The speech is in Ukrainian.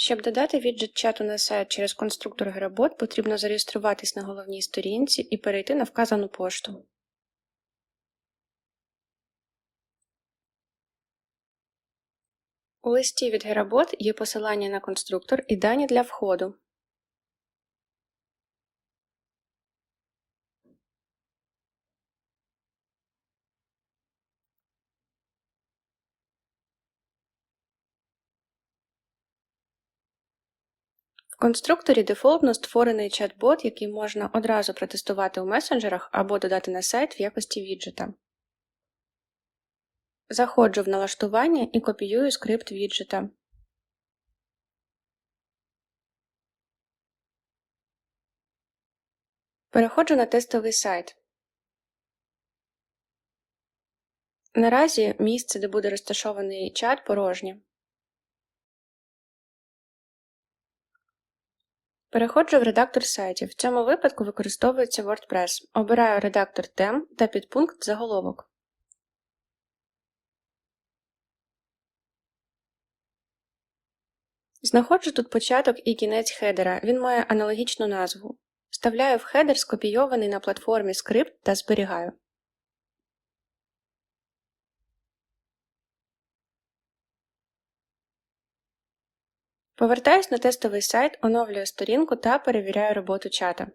Щоб додати віджит чату на сайт через конструктор Гработ, потрібно зареєструватись на головній сторінці і перейти на вказану пошту. У листі від Геработ є посилання на конструктор і дані для входу. Конструкторі дефолтно створений чат-бот, який можна одразу протестувати у месенджерах або додати на сайт в якості віджита. Заходжу в налаштування і копіюю скрипт віджита. Переходжу на тестовий сайт. Наразі місце, де буде розташований чат, порожнє. Переходжу в редактор сайтів. В цьому випадку використовується WordPress. Обираю редактор тем та підпункт заголовок. Знаходжу тут початок і кінець хедера. Він має аналогічну назву. Вставляю в хедер скопійований на платформі скрипт та зберігаю. Повертаюсь на тестовий сайт, оновлюю сторінку та перевіряю роботу чата.